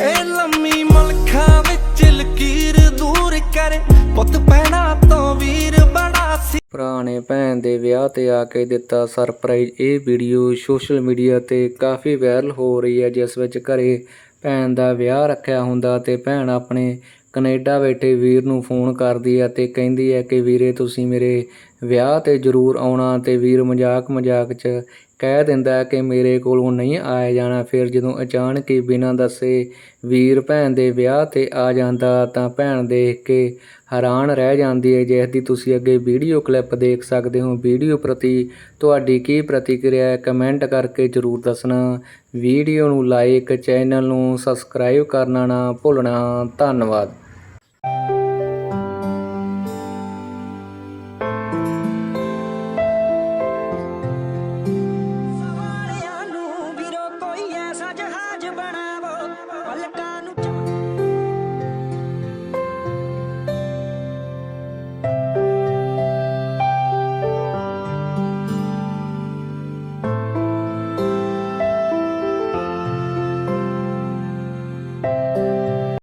ਇਹ ਲੰਮੀ ਮਲਖਾਂ ਵਿੱਚ ਲਕੀਰ ਦੂਰ ਕਰੇ। ਪੁੱਤ ਪੈਣਾ ਤੋਂ ਵੀਰ ਬੜਾ ਸੀ। ਭਰਾ ਨੇ ਭੈਣ ਦੇ ਵਿਆਹ ਤੇ ਆ ਕੇ ਦਿੱਤਾ ਸਰਪ੍ਰਾਈਜ਼। ਇਹ ਵੀਡੀਓ ਸੋਸ਼ਲ ਮੀਡੀਆ ਤੇ ਕਾਫੀ ਵਾਇਰਲ ਹੋ ਰਹੀ ਹੈ, ਜਿਸ ਵਿੱਚ ਘਰੇ ਭੈਣ ਦਾ ਵਿਆਹ ਰੱਖਿਆ ਹੁੰਦਾ ਤੇ ਭੈਣ ਆਪਣੇ ਕੈਨੇਡਾ ਬੈਠੇ ਵੀਰ ਨੂੰ ਫੋਨ ਕਰਦੀ ਹੈ ਤੇ ਕਹਿੰਦੀ ਹੈ ਕਿ ਵੀਰੇ, ਤੁਸੀਂ ਮੇਰੇ ਵਿਆਹ ਤੇ ਜ਼ਰੂਰ ਆਉਣਾ ਅਤੇ ਵੀਰ ਮਜ਼ਾਕ ਮਜ਼ਾਕ 'ਚ ਕਹਿ ਦਿੰਦਾ ਕਿ ਮੇਰੇ ਕੋਲੋਂ ਨਹੀਂ ਆਇਆ ਜਾਣਾ। ਫਿਰ ਜਦੋਂ ਅਚਾਨਕ ਹੀ ਬਿਨਾਂ ਦੱਸੇ ਵੀਰ ਭੈਣ ਦੇ ਵਿਆਹ ਤੇ ਆ ਜਾਂਦਾ ਤਾਂ ਭੈਣ ਦੇਖ ਕੇ ਹੈਰਾਨ ਰਹਿ ਜਾਂਦੀ ਹੈ ਜਿਸ ਦੀ ਤੁਸੀਂ ਅੱਗੇ ਵੀਡੀਓ ਕਲਿੱਪ ਦੇਖ ਸਕਦੇ ਹੋ। ਵੀਡੀਓ ਪ੍ਰਤੀ ਤੁਹਾਡੀ ਕੀ ਪ੍ਰਤੀਕਿਰਿਆ ਹੈ? ਕਮੈਂਟ ਕਰਕੇ ਜਰੂਰ ਦੱਸਣਾ। ਵੀਡੀਓ ਨੂੰ ਲਾਈਕ ਚੈਨਲ ਨੂੰ ਸਬਸਕ੍ਰਾਈਬ ਕਰਨਾ ਨਾ ਭੁੱਲਣਾ। ਧੰਨਵਾਦ।